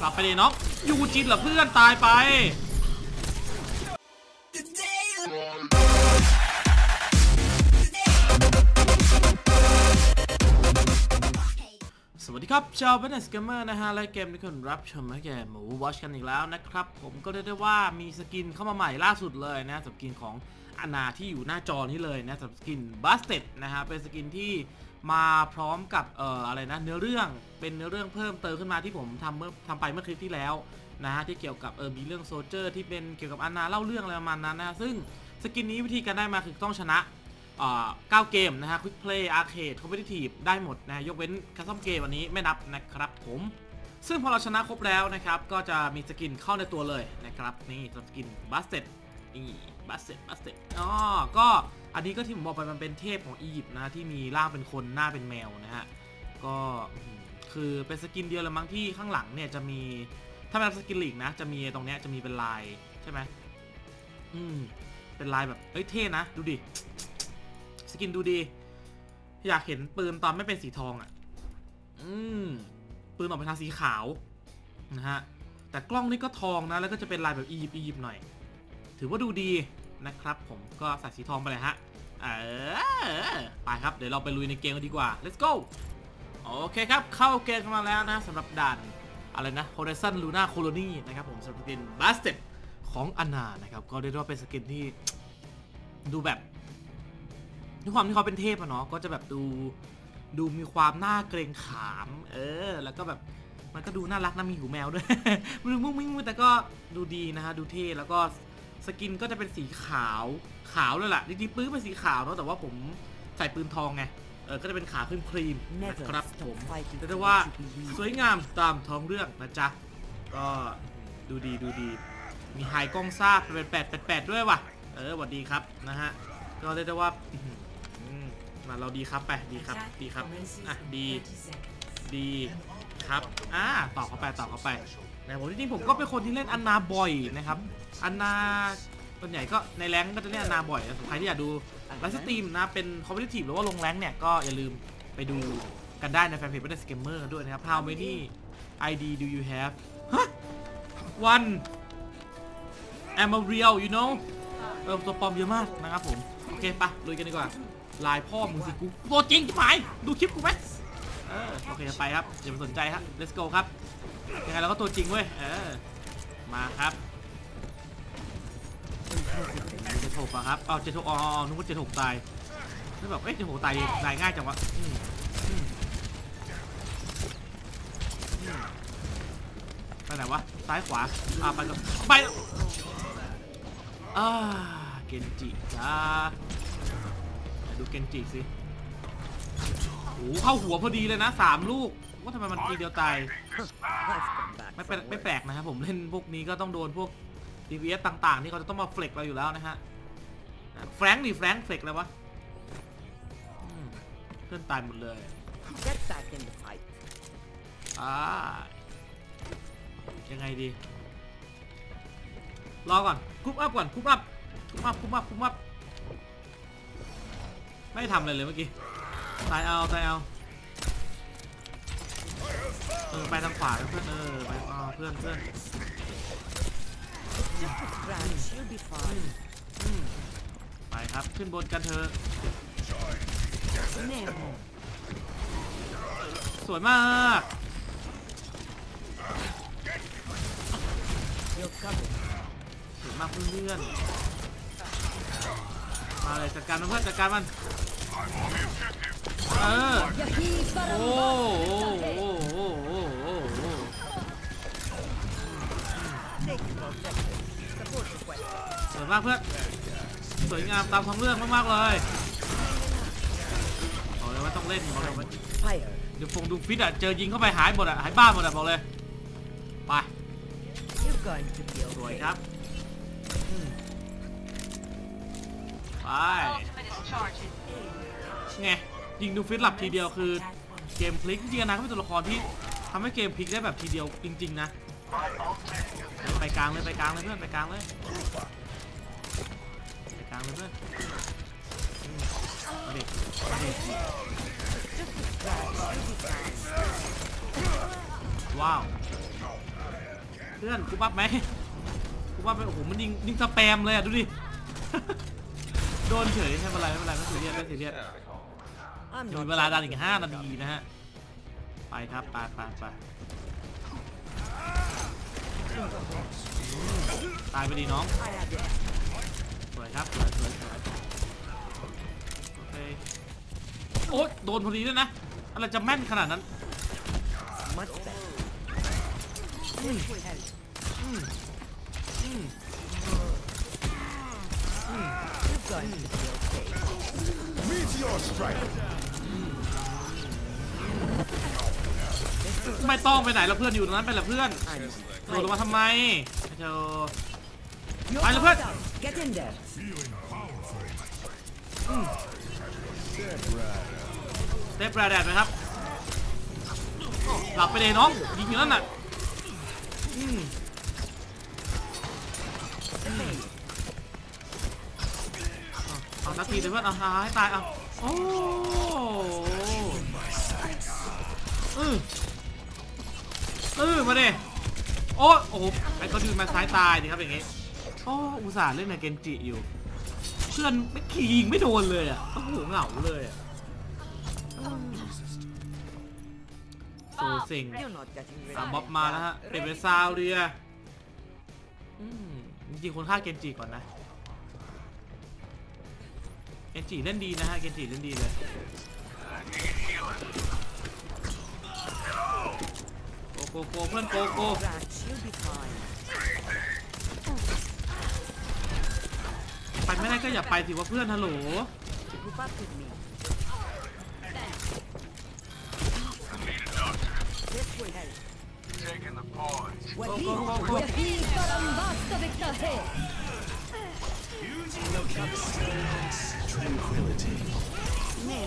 กลับไปเลยน้องยูจินเหรอเพื่อนตายไปสวัสดีครับ ชาวเบนเนสเกมเมอร์นะฮะ และเกมที่คุณรับชมนะแกหมูวอชกันอีกแล้วนะครับ ผมก็เรียกได้ว่ามีสกินเข้ามาใหม่ล่าสุดเลยนะสกินของอนาที่อยู่หน้าจอนี้เลยนะสำหรับสกินบัสเต็ดนะฮะ เป็นสกินที่ มาพร้อมกับเอ่ออะไรนะเนื้อเรื่องเป็นเนื้อเรื่องเพิ่มเติมขึ้นมาที่ผมทำเมื่อทำไปเมื่อคลิปที่แล้วนะฮะที่เกี่ยวกับเออมีเรื่องโซเจอร์ที่เป็นเกี่ยวกับอานาเล่าเรื่องอะไรประมาณนั้นนะซึ่งสกินนี้วิธีการได้มาคือต้องชนะเอ่อ9เกมนะฮะ Quick Play Arcade Competitive ได้หมดนะ ยกเว้นคัสตอมเกมวันนี้ไม่นับนะครับผมซึ่งพอเราชนะครบแล้วนะครับ ก็จะมีสกินเข้าในตัวเลยนะครับ นี่สกินบัสเต็ดนี่บัสเต็ดบัสเต็ดอ๋อก็ อันนี้ก็ที่ผมบอกไปมันเป็นเทพของอียิปต์นะที่มีร่างเป็นคนหน้าเป็นแมวนะฮะก็คือเป็นสกินเดียวลยมั้งที่ข้างหลังเนี่ยจะมีถ้าเป็นสกินลีกนะ จะมีตรงเนี้ยจะมีเป็นลายใช่ไหมอืมเป็นลายแบบเอ้ยเท่นะดูดิสกินดูดี อยากเห็นปืนตอนไม่เป็นสีทองอะ่ะ อืมปืนออกไปทางสีขาวนะฮะแต่กล้องนี่ก็ทองนะแล้วก็จะเป็นลายแบบอียิปต์อียิปต์หน่อย ถือว่าดูดี นะครับผมก็ใส่สีทองไปเลยฮะเออไปครับเดี๋ยวเราไปลุยในเกมกันดีกว่า let's go โอเคครับ เข้าเกมกันมาแล้วนะสำหรับด่านอะไรนะ Horizon Luna Colony นะครับผมสำหรับสกิน Bastet ของอนานะครับ ก็เรียกได้ว่าเป็นสกินที่ดูแบบด้วยความที่เขาเป็นเทพอะเนาะก็จะแบบดูดูมีความน่าเกรงขาม เออ แล้วก็แบบมันก็ดูน่ารักนะมีหูแมวด้วยมันดูมุ้งมิ้งแต่ก็ดูดีนะฮะดูเท่แล้วก็ สกินก็จะเป็นสีขาวขาวเลยล่ะจริงๆปื้นเป็นสีขาวเนาะแต่ว่าผมใส่ปืนทองไงเออก็จะเป็นขาวขึ้นครีมนะ Never ครับผม stop fighting เรียก for ได้ว่า what you believe. สวยงามตามท้องเรื่องนะจ๊ะก็ดูดีดูดี มีไฮกล้องซากเป็นแปดแปดแปดด้วยว่ะเออสวัสดีครับนะฮะก็เรียกได้ว่าอื้อหืออืมมาเราดีครับไปดีครับดีครับอะดี ดีครับอ่าต่อเข้าไปต่อเข้าไปนะผมจริงๆผมก็เป็นคนที่เล่นอันนาบ่อยนะครับ อันนาส่วนใหญ่ก็ในแรงก็จะเล่นอันนาบ่อยนะใครที่อยากดูไลฟ์สตรีมนะเป็นคอมเพลติฟหรือว่าลงแรงเนี่ยก็อย่าลืมไปดูกันได้ในแฟนเพจ b บ t สเกมเมอร์ด้วยนะครับ How many ID do you have ฮะ one I'm a real you know เออตัวปลอมเยอะมากนะครับผม โอเคปะลุยกันดีกว่าลายพ่อมึงสิกูตัวจริงจะไปดูคลิปกูไหม โอเคไปครับอย่าไปสนใจครับ let's go ครับยังไงเราก็ตัวจริงเว้ยเออมาครับเจ็ดหกครับเอ๋อเจ็ดหกอ๋อนึกว่าเจ็ดหกตายนึกแบบเอ้ยเจ็ดหกตายตายง่ายจังวะไปไหนวะซ้ายขวาอ่าไปก่อนไปแล้วอ่าเกนจิจ้าดูเกนจิสิ โอ้โหเข้าหัวพอดีเลยนะสามลูกว่าทำไมมันทีเดียวตาย I've come back ไม่ for เป็น work. ไม่แปลกนะครับผมเล่นพวกนี้ก็ต้องโดนพวก DPS ต่างๆ ที่เขาจะต้องมาเฟล็กเราอยู่แล้วนะฮะแฟรงค์ดิแฟรงค์เฟล็กเลยวะอืมเพื่อนตายหมดเลย Get back in the fight. อ่ายังไงดี รอก่อนกรุ๊ปอัพก่อนกรุ๊ปอัพกรุ๊ปอัพกรุ๊ปอัพกรุ๊ปอัพไม่ได้ทำอะไรเลยเมื่อกี้ ตายเอาตายเอาเออไปทางขวาเพื่อนเออไปอ๋อเพื่อนเพื่อนไปครับขึ้นบนกันเถอะสวยมากสวยมากเพื่อนมาเลยจัดการมันเพื่อนจัดการมัน เออโอ้โหโอ้โหโอ้โอ้โห Take the objective. Support request. สวยมากเพื่อนสวยงามตามท้องเรื่องมากๆเลยบอกเลยว่าต้องเล่นบอกเลยว่าเดี๋ยวฟงดูฟิตอะเจอยิงเข้าไปหายหมดอะหายบ้าหมดอะบอกเลยไปสวยครับไปไง ยิงดูฟิตหลับทีเดียวคือเกมพลิกจริงๆนะเขาเป็นตัวละครที่ทำให้เกมพลิกได้แบบทีเดียวจริง ๆ นะ ไปกลางเลยไปกลางเลยเพื่อนไปกลางเลยไปกลางเลยเพื่อนมาดิมาดิว้าวเพื่อนกูปั๊บไหมกูปั๊บไหมโอ้โหมันยิงยิงสแปมเลยอะดูดิโดนเฉยไม่เป็นไรไม่เป็นไรไม่ซีเรียสไม่ซีเรียส I'm มีเวลาดันอีก5นาทีนะฮะ ไปครับไปไปไปตายไปดีน้อง สวยครับ สวยสวยสวยโอเค โอ๊ยโดนพอดีด้วยนะ อะไรจะแม่นขนาดนั้น Much better. This will help. อืม ไม่ต้องไปไหนแล้วเพื่อนอยู่ตรงนั้นไปละเพื่อน I'm โดดลงมาทำไมเธอ You're Fine, all look. down. Get in there. เซฟแรดแดดไหมครับหลับไปเลยน้องยิงอยู่นั่นน่ะอืมเอาเอาสักทีเถอะเพื่อนเอาหาให้ตายเอาโอ้เออ เออมาดิโอ้โอ้โหไอ้ก็ยืนมาซ้ายตายดิครับอย่างงี้โอ้อุตส่าห์เล่นในเกนจิอยู่เพื่อนไม่ขี่ยิงไม่โดนเลยอะโอ้โหเหงาเลยอะโซซ็งสามบ๊อบมาแล้วฮะเปลี่ยนเป็นซาวเดียจริงๆคนฆ่าเกนจิก่อนนะเกนจิเล่นดีนะฮะเกนจิเล่นดีเลย โกเพื่อนโกโกไปไม่ได้ก็อย่าไปสิว่าเพื่อนฮัลโหล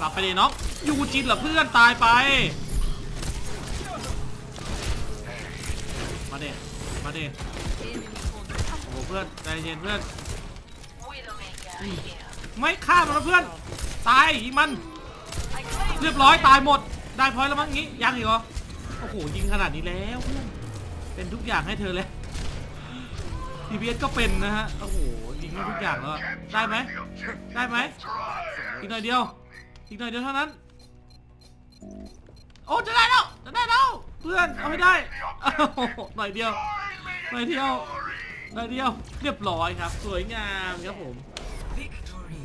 กลับไปเลยน้อกยูจินเหรอเพื่อนตายไป มาเด็มาเด็โอ้โหเพื่อนใจเย็นเพื่อน ไม่ฆ่ามันนะเพื่อน ตายยิงมัน เรียบร้อยตายหมด ได้พอยแล้วมั้งงี้ ยังอีกเหรอ โอ้โหยิงขนาดนี้แล้วเพื่อน เป็นทุกอย่างให้เธอเลยทีบีเอสก็เป็นนะฮะ โอ้โหยิงทุกอย่างแล้ว ได้ไหม ได้ไหม อีกหน่อยเดียว อีกหน่อยเดียวเท่านั้น โอ้จะได้แล้ว จะได้แล้ว เพื่อนเอาให้ได้อ้าวหน่อยเดียวหน่อยเดียวหน่อยเดียว เรียบร้อยครับ สวยงามครับผม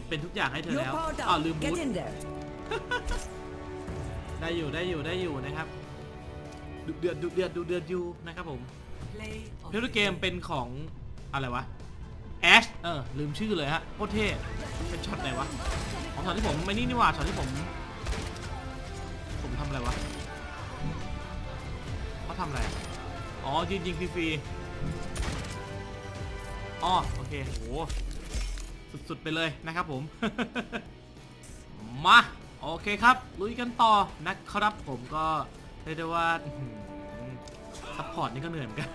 เป็นทุกอย่างให้เธอ You're แล้ว powered อ้าว up. ลืมบู Get ท in there. ได้อยู่ได้อยู่ได้อยู่นะครับดุเดือดดุเดือดดุเดือดอยู่นะครับผมเพลย์เกมเป็นของอะไรวะแอชเออลืมชื่อเลยฮะโคตรเท่เป็นช็อตไหนวะของช็อตที่ผมไม่นี่นี่หว่าช็อตที่ผม ผมทำอะไรวะเขา ทำอะไร อ๋อยิงยิงฟรีๆอ๋อโอเคโหสุดๆไปเลยนะครับผม มาโอเคครับ ลุยกันต่อนะครับผมก็เรียกได้ว่าอื้อหือซัพพอร์ตนี่ก็เหนื่อยเหมือนกัน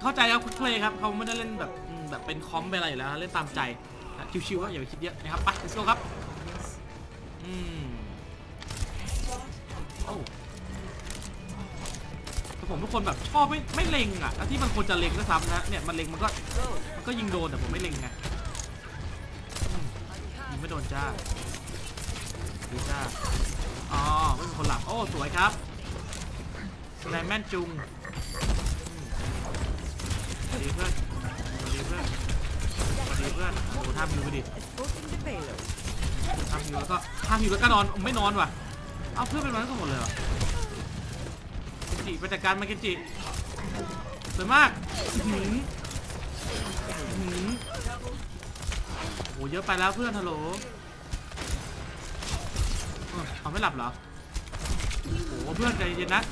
เข้าใจครับคุณเพลย์ครับเขาไม่ได้เล่นแบบแบบเป็นคอมเป็นอะไรอยู่แล้ว เล่นตามใจ ชิวๆก็อย่าไปคิดเยอะนะครับ ไป let's go ครับ อืม ผมทุกคนแบบชอบไม่ไม่เล็งอะแล้วที่มันควรจะเล็งก็ซ้ำนะเนี่ยมันเล็งมันก็มันก็ยิงโดนแต่ผมไม่เล็งไงยิงไม่โดนจ้าดูจ้าอ๋อไม่เป็นคนหลับโอ้สวยครับสไลแมนจุงสวัสดีเพื่อนสวัสดีเพื่อนสวัสดีเพื่อนโอ้ท่ามิวไปดิท่ามิวแล้วก็ท่ามิวแล้วก็นอนไม่นอนว่ะเอาเพื่อนเป็นมันก็หมดเลยอเกน จิไปจัดการมาเกนจิสวยมากหืออื้อหือโอ้โหเยอะไปแล้วเพื่อนฮัลโหลเอาไม่หลับเหรอโอ้โหเพื่อนใจเย็นนะ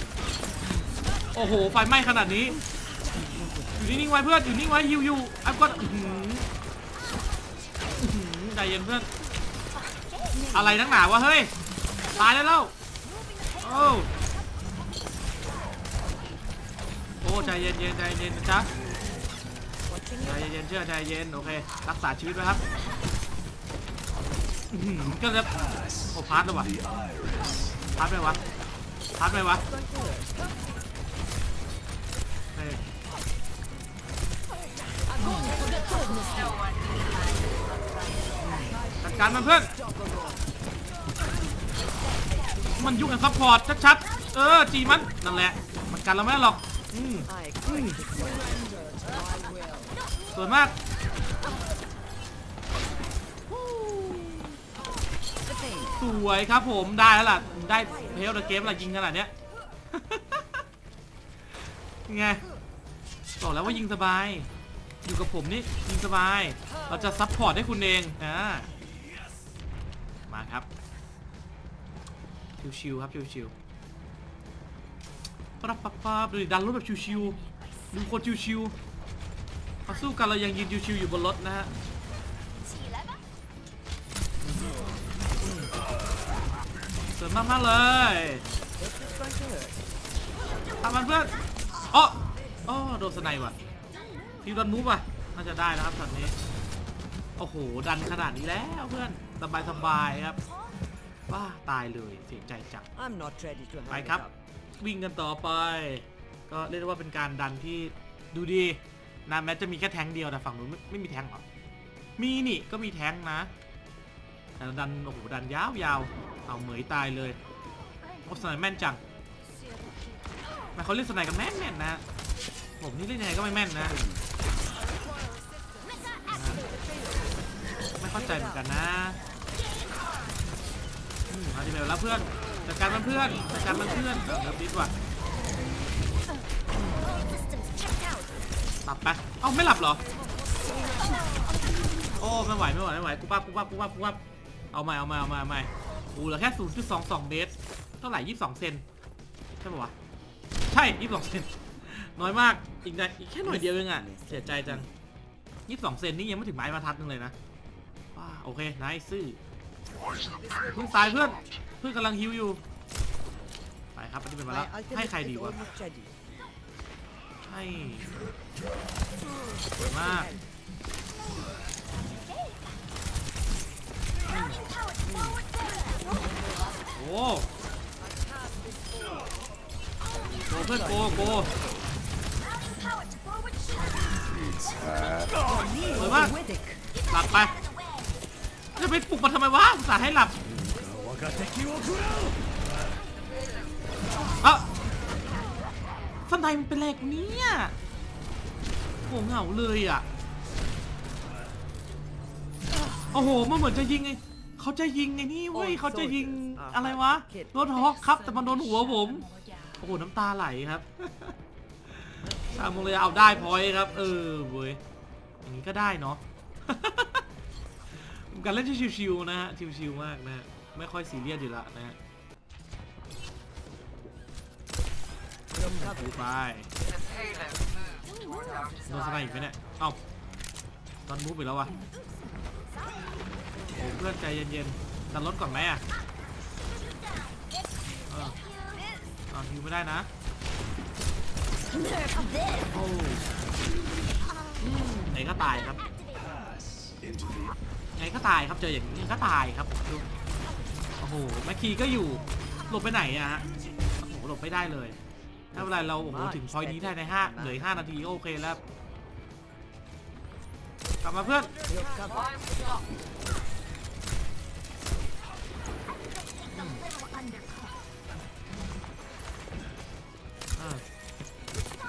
โอ้โหไฟไหม้ขนาดนี้ อยู่นิ่งไว้เพื่อนอยู่นิ่งไว้ฮิวยูอัพก็อื้อหืออื้อหือใจเย็นเพื่อน อะไรนักหนาวะเฮ้ยตายแล้วเล่าโอ้ โอ้ใจเย็นเย็นใจเย็นนะจ๊ะใจเย็นเชื่อใจเย็นโอเครักษาชีวิตไว้ครับก็จะโอ้พาร์ทเลยวะพาร์ทไหมวะพาร์ทไหมวะจัดการมันเพื่อนมันยุ่งกับซัพพอร์ตชัดๆเออจีมันนั่นแหละมันกันเราไม่หรอก อืม I expected สวยมากสวยครับผมได้แล้วล่ะ ได้เพลเดอะเกมละยิงขนาดเนี้ยไงบอกแล้วว่ายิงสบาย อยู่กับผมนี่ยิงสบาย เราจะซัพพอร์ตให้คุณเองอ่ามาครับ ชิวๆครับ ชิวๆ ปั๊บปั๊บปั๊บดูดิดันรถแบบชิวๆดูคนชิวๆเขาสู้กันเรายังยืนชิวๆอยู่บนรถนะฮะสวยมากมากๆเลย This is going to hurt. ทำมันเพื่อนอ๋ออ๋อโดนสไนด์ว่ะฟิวดันมูฟว่ะน่าจะได้แล้วครับช็อตนี้ โอ้โห ดันขนาดนี้แล้วเพื่อน สบายสบายๆครับว้าตายเลยเสียใจจัง I'm not ready to ไป hang ครับ it up. วิ่งกันต่อไป ก็เรียกได้ว่าเป็นการดันที่ดูดีนะแม้จะมีแค่แทงเดียวแต่ฝั่งนู้นไม่ไม่มีแทงหรอ มีนี่ก็มีแทงนะแต่ดันโอ้โหดันยาวๆเอาเหมยตายเลยโอ้สไนแม่นจังมันเขาเล่นสไนกันแม่นแม่นนะผมนี่เล่นยังไงก็ไม่แม่นนะไม่เข้าใจเหมือนกันนะอืมเอาดีไปแล้วเพื่อน จัดการมันเพื่อนจัดการมันเพื่อนเอาเลิดิสว่ะหลับไปะเอ้าไม่หลับเหรอ โอ้ไม่ไหวไม่ไหวไม่ไหวกูปั๊บกูปั๊บกูปั๊บกูปั๊บเอาใหม่เอาใหม่เอาใหม่เอาใหม่กูเหลือแค่0.22เมตรเท่าไหร่22เซนใช่ปะวะใช่22เซนน้อยมากอีกหน่อยอีกแค่หน่อยเดียวเองอะเสียใจจัง22เซนนี่ยังไม่ถึงไม้บรรทัดนึงเลยนะว้าโอเค นายซื่อเพิ่งตายเพื่อน เพื่อนกำลังฮิวอยู่ ไปครับอันนี้เป็นมา My แล้วให้ ultimate ใคร is ดีวะ almost ready. ให้สวยมากโอ้โกเพื่อนโกโกสวยมาก Withick. หลับไปจะไปปลุกมันทำไมวะอุตส่าห์ให้หลับเอะฟันไดมันเป็นแรกเนี่ยโหเหงาเลยอะ โอ้โห มันเหมือนจะยิงไง เขาจะยิงไงนี่เว้ย Oh, เขาจะยิง soldiers. Ah, อะไรวะ kid. รถฮอกครับ แต่มันโดนหัวผม โอ้โห น้ำตาไหลครับชาโมเลยเอาได้พอยต์ครับ เออเว้ย อย่างนี้ก็ได้เนาะการเล่นที่ชิวๆนะฮะ ชิวๆมากนะฮะ ไม่ค่อยซีเรียสอยู่ละนะฮะ You're covered. ดูไปโดนสไนอีกไหมเนี่ย เอ้าตอนมูฟไปแล้ววะโอ้เพื่อนใจเย็นๆดันรถก่อนไหมอะเอาฮิวไม่ได้นะ โอ้ไหนก็ตายครับไงก็ตายครับเจออย่างนี้ก็ตายครับดู โอ้โหแม็กคีก็อยู่หลบไปไหนอะฮะโอ้โหหลบไม่ได้เลยถ้าเวลาเราโอ้โหถึงพอยต์นี้ได้ในห้าเหลืออกห้านาทีก็โอเคแล้วกลับมาเพื่อน You're covered. I'm stopped. อ่า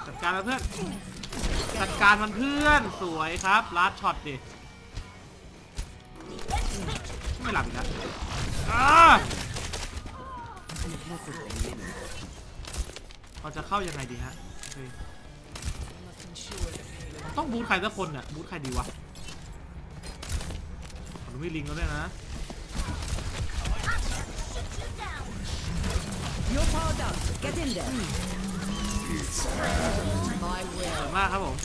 จัดการมันเพื่อนจัดการมันเพื่อนสวยครับลัดช็อตดิอืมไม่หลับอีกแล้ว อ่าเราจะเข้ายังไงดีฮะโอเคต้องบูทใครสักคนเนี่ยบูทใครดีวะขอดูวิลิงแล้วด้วยนะ You're powered up. Get in there. My ส will. วยมากครับผม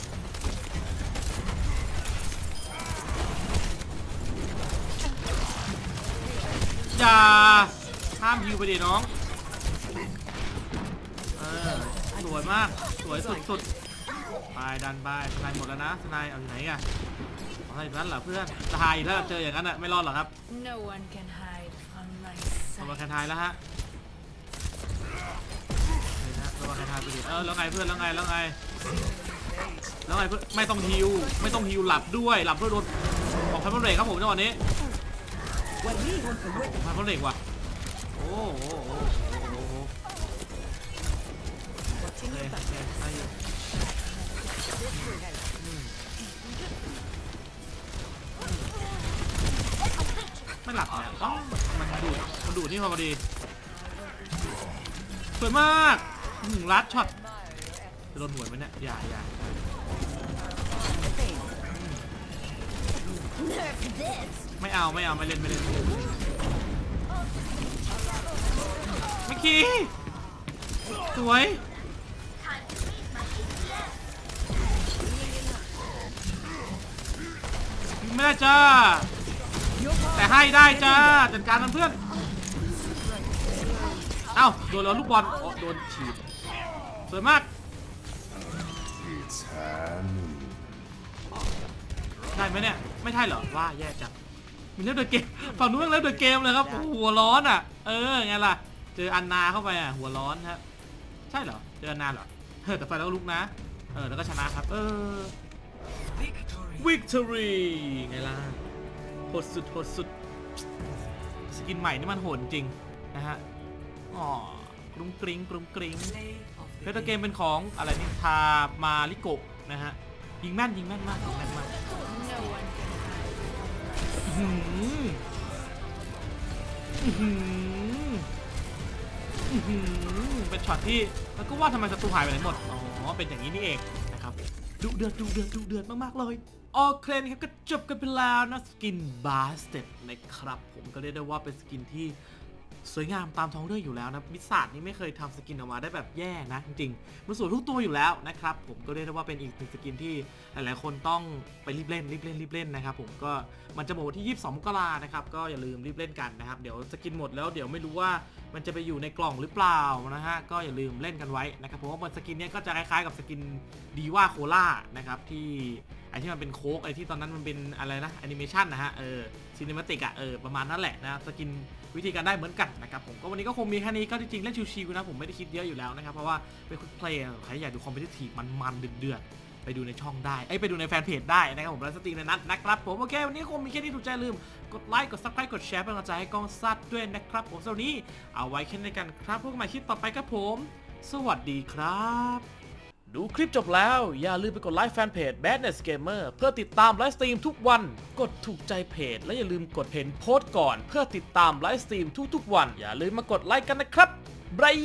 าห้ามฮิวไปดิน้องเออสวยมาก สวยสุดๆไปดันไปสไนายหมดแล้วนะสไนายเอาอยู่ไหนอะเอาอะไรนั้นเหรอเพื่อนตายอีกแล้วเจออย่างนั้นอะไม่รอดหรอกครับ No one can hide from my เอามา sight. แคนทายแล้วฮะเฮ้ยนะเอามาแคนทายไปดิเออแล้วไงเพื่อนแล้วไงแล้วไงแล้วไงเพื่อนไม่ต้องฮิวไม่ต้องฮิวหลับด้วยหลับด้วยโดนออกพันธุ์เรกครับผมจังหวะนี้ When we want to win, พันธุ์เรกว่ะ โอ้โหโอ้โหโอ้โหโอเคโอเคได้อยู่ไม่หลับเนี่ยต้องมันดูดมันดูดนี่พอดีสวยมากอื้อหือลัดช็อตจะโดนหัวไหมเนี่ยอย่าอย่า ไม่เอาไม่เอาไม่เล่นไม่เล่นไม่คีสวยไม่ได้จ้าแต่ให้ได้จ้าจัดการมันเพื่อนเอ้าโดนแล้วลูกบอลโอ้โดนฉีดสวยมากได้ไหมเนี่ย ไม่ใช่เหรอ ว่าแย่จัง มีเล่นเดอะเกมฝั่งนู้นยังเล่นเดอะเกมเลยครับโอ้โหหัวร้อนอะ เออไงล่ะ เจออันนาเข้าไปอะหัวร้อนครับ ใช่เหรอ เจออันนาเหรอเออแต่ไฟแล้วก็ลุกนะ เออแล้วก็ชนะครับ เออ victory ไงล่ะโหดสุดโหดสุด สกินใหม่นี่มันโหดจริงนะฮะ อ๋อกรุงกริงกรุงกริงเพชรเกมเป็นของอะไรนี่ทามาริโกะนะฮะ ยิงแม่นยิงแม่นมากยิงแม่นมาก เป็นช็อตที่แล้วก็ว่าทำไมศัตรูหายไปไหนหมด อ๋อ เป็นอย่างนี้นี่เองนะครับดุเดือดดุเดือดดุเดือดมากๆเลยโอเคนะครับก็จบกันไปแล้วนะสกินบาสเต็ดนะครับ ผมก็เรียกได้ว่าเป็นสกินที่ สวยงามตามท้องเรื่องอยู่แล้วนะมิสซาดนี่ไม่เคยทำสกินออกมาได้แบบแย่นะจริงๆมันสวยทุกตัวอยู่แล้วนะครับผมก็เรียกได้ว่าเป็นอีกหนึ่งสกินที่หลายๆคนต้องไปรีบเล่นรีบเล่นรีบเล่นนะครับผมก็มันจะหมดที่ 22มกรานะครับก็อย่าลืมรีบเล่นกันนะครับเดี๋ยวสกินหมดแล้วเดี๋ยวไม่รู้ว่า มันจะไปอยู่ในกล่องหรือเปล่านะฮะก็อย่าลืมเล่นกันไว้นะครับผมว่าบนสกินเนี้ยก็จะคล้ายๆกับสกินดีว่าโคล่านะครับที่ไอที่มันเป็นโค้กไอที่ตอนนั้นมันเป็นอะไรนะแอนิเมชันนะฮะเออซีนิมาติกอะเออประมาณนั้นแหละนะสกินวิธีการได้เหมือนกันนะครับผมก็วันนี้ก็คงมีแค่นี้ก็จริงๆเล่นชิวๆนะผมไม่ได้คิดเยอะอยู่แล้วนะครับเพราะว่าเป็นควิกเพลย์ใครอยากดูคอมเพลทีฟมันๆเดือดๆ ไปดูในช่องได้เอ้ไปดูในแฟนเพจได้นะครับผมไลฟ์สตรีมในนั้นนะครับผมโอเควันนี้คงมีแค่นี้ถูกใจลืม กดไลค์กดซับสไครต์กดแชร์เป็นกำลังใจให้กองซัดด้วยนะครับผมสำหรับนนี้เอาไว้แค่นี้กันครับพวกใหม่คลิปต่อไปครับผม สวัสดีครับ ดูคลิปจบแล้ว อย่าลืมไปกดไลค์แฟนเพจ Badness Gamer เพื่อติดตามไลฟ์สตรีมทุกวัน กดถูกใจเพจ และอย่าลืมกดเห็นโพสต์ก่อน เพื่อติดตามไลฟ์สตรีมทุกๆวัน อย่าลืมมากดไลค์กันนะครับบาย